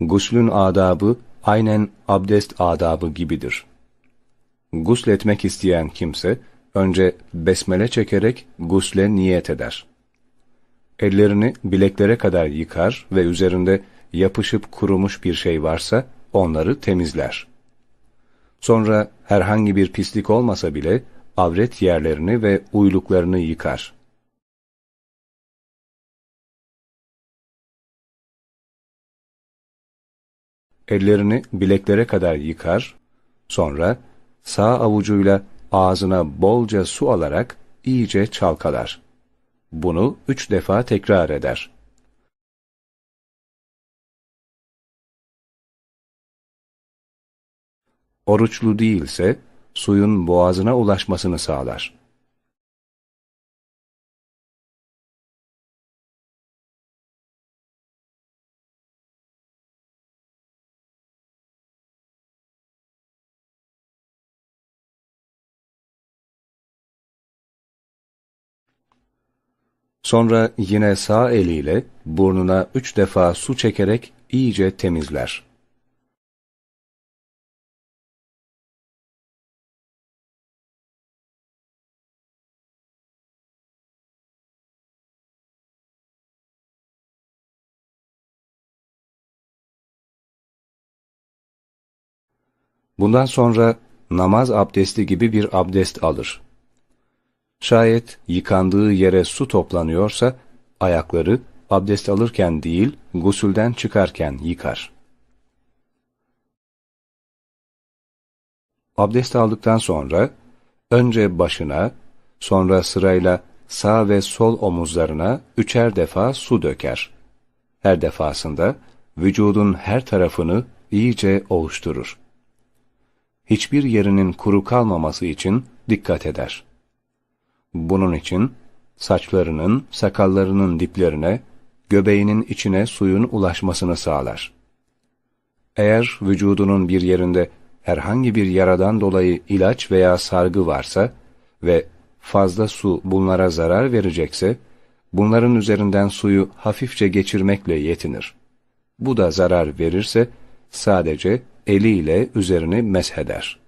Guslün adabı aynen abdest adabı gibidir. Gusletmek isteyen kimse önce besmele çekerek gusle niyet eder. Ellerini bileklere kadar yıkar ve üzerinde yapışıp kurumuş bir şey varsa onları temizler. Sonra herhangi bir pislik olmasa bile avret yerlerini ve uyluklarını yıkar. Ellerini bileklere kadar yıkar, sonra sağ avucuyla ağzına bolca su alarak iyice çalkalar. Bunu üç defa tekrar eder. Oruçlu değilse suyun boğazına ulaşmasını sağlar. Sonra yine sağ eliyle burnuna üç defa su çekerek iyice temizler. Bundan sonra namaz abdesti gibi bir abdest alır. Şayet yıkandığı yere su toplanıyorsa, ayakları abdest alırken değil, gusülden çıkarken yıkar. Abdest aldıktan sonra, önce başına, sonra sırayla sağ ve sol omuzlarına üçer defa su döker. Her defasında vücudun her tarafını iyice ovuşturur. Hiçbir yerinin kuru kalmaması için dikkat eder. Bunun için saçlarının, sakallarının diplerine, göbeğinin içine suyun ulaşmasını sağlar. Eğer vücudunun bir yerinde herhangi bir yaradan dolayı ilaç veya sargı varsa ve fazla su bunlara zarar verecekse, bunların üzerinden suyu hafifçe geçirmekle yetinir. Bu da zarar verirse, sadece eliyle üzerini mesheder.